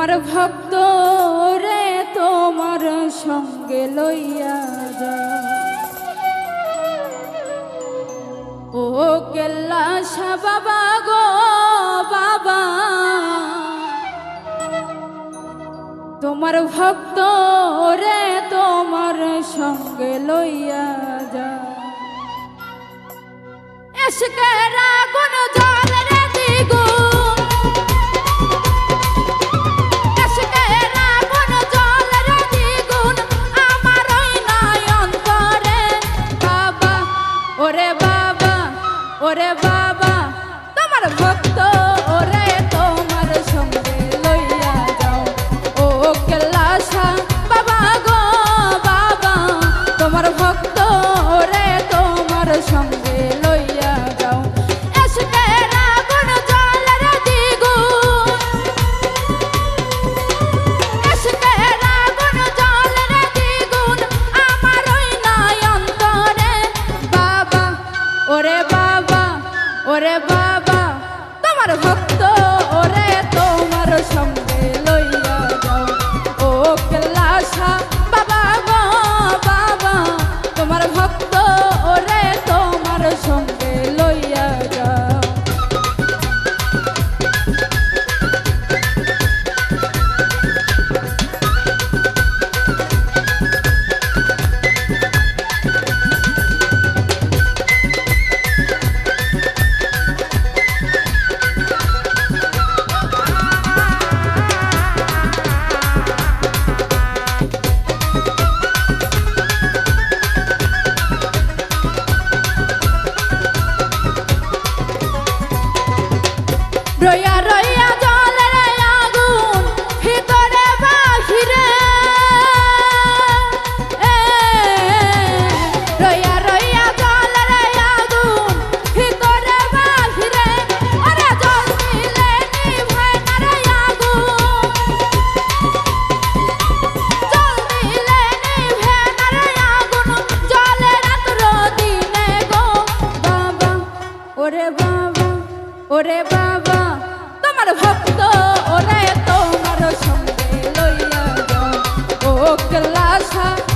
তোমার ভক্ত রে, তোমার সঙ্গে লইয়া যা। ও কেল্লা শাহ বাবা গো, বাবা। তোমার ভক্ত রে, তোমার সঙ্গে লইয়া যা। এসকের আগুন জল রে দ্বিগুণ 사